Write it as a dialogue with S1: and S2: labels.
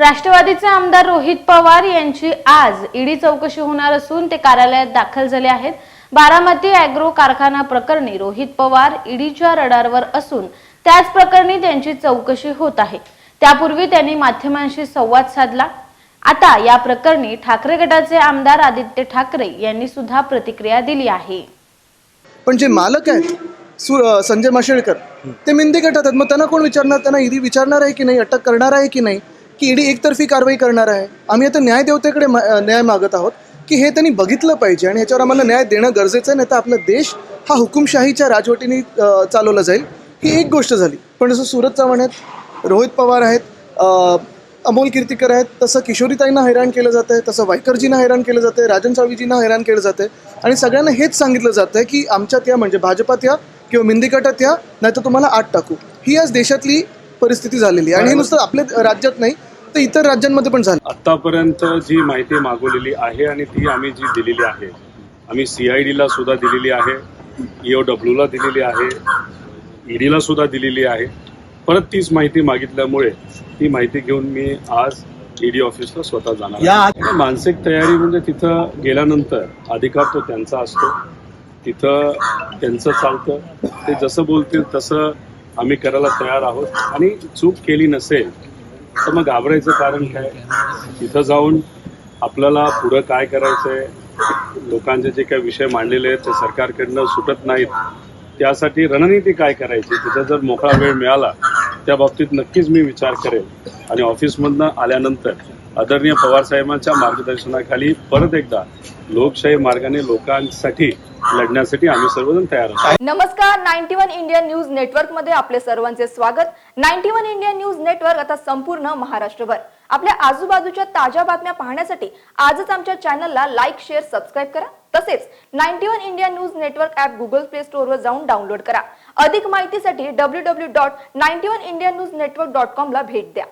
S1: राष्ट्रवादीचे आमदार रोहित पवार यांची आज ईडी चौकशी होणार असून ते कार्यालयात दाखल झाले आहेत. बारामती अॅग्रो कारखाना प्रकरणी रोहित पवार ईडीच्या रडारवर असून त्याच प्रकरणी त्यांची चौकशी होत आहे. त्यापूर्वी त्यांनी माध्यमांशी संवाद साधला. आता या प्रकरणी ठाकरे गटाचे आमदार आदित्य ठाकरे यांनी सुद्धा प्रतिक्रिया दिली आहे.
S2: पण जे मालक आहेत संजय माशेळकर ते मिंदे गटात आहेत. मग त्यांना कोण विचारणार? त्यांना ईडी विचारणार आहे की नाही? अटक करणार आहे की नाही? की ईडी एकतर्फी कारवाई करणार आहे. आम्ही आता न्यायदेवतेकडे न्याय मागत आहोत की हे त्यांनी बघितलं पाहिजे आणि ह्याच्यावर आम्हाला न्याय देणं गरजेचं आहे नाही तर आपला देश हा हुकुमशाहीच्या राजवटीने चालवला जाईल. ही एक गोष्ट झाली. पण जसं सुरत चव्हाण आहेत रोहित पवार आहेत अमोल कीर्तिकर आहेत तसं किशोरीताईंना हैराण केलं जातं आहे तसं वायकरजींना हैराण केलं जातं आहे राजन साळवीजींना हैराण केलं जातं आहे आणि सगळ्यांना हेच सांगितलं जातं आहे की आमच्यात या म्हणजे भाजपात या किंवा मिंदी गटात या नाही तर तुम्हाला आत टाकू. ही आज देशातली परिस्थिती झालेली आहे. आणि हे नुसतं आपल्या राज्यात नाही तर इतर राज्यांमध्ये पण झालं.
S3: आत्तापर्यंत जी माहिती मागवलेली आहे आणि ती आम्ही जी दिलेली आहे आम्ही सी आय डीला सुद्धा दिलेली आहे ई ओ डब्ल्यूला दिलेली आहे ईडीला सुद्धा दिलेली आहे. परत तीच माहिती मागितल्यामुळे ती माहिती घेऊन मी आज ईडी ऑफिसला स्वतः जाणार मानसिक तयारी म्हणजे तिथं गेल्यानंतर अधिकार तो त्यांचा असतो. तिथं त्यांचं चालतं. ते जसं बोलतील तसं आम्ही करायला तयार आहोत. आणि चूक केली नसेल तर मग घाबरायचं कारण काय? तिथं जाऊन आपल्याला पुढं काय करायचंय? लोकांचे जे काही विषय मांडलेले आहेत ते सरकारकडनं सुटत नाहीत. त्यासाठी रणनीती काय करायची? तिथं जर मोकळा वेळ मिळाला त्या बाबतीत नक्कीच मी विचार करेल. आणि ऑफिसमधनं आल्यानंतर आदरणीय पवारसाहेबांच्या मार्गदर्शनाखाली परत एकदा लोकशाही मार्गाने लोकांसाठी लढण्यासाठी आम्ही सर्वजण तयार आहोत.
S4: नमस्कार नाईन्टी वन इंडियन न्यूज नेटवर्कमध्ये आपले सर्वांचे स्वागत. Ninety one Indian news network आता संपूर्ण महाराष्ट्रभर. आपल्या आजूबाजूच्या ताज्या बातम्या पाहण्यासाठी आजच आमच्या चॅनलला लाईक शेअर सबस्क्राईब करा. तसेच ninety one India news network app Google play स्टोअरवर जाऊन डाउनलोड करा. अधिक माहितीसाठी W W dot ninety one India news network dot com ला भेट द्या.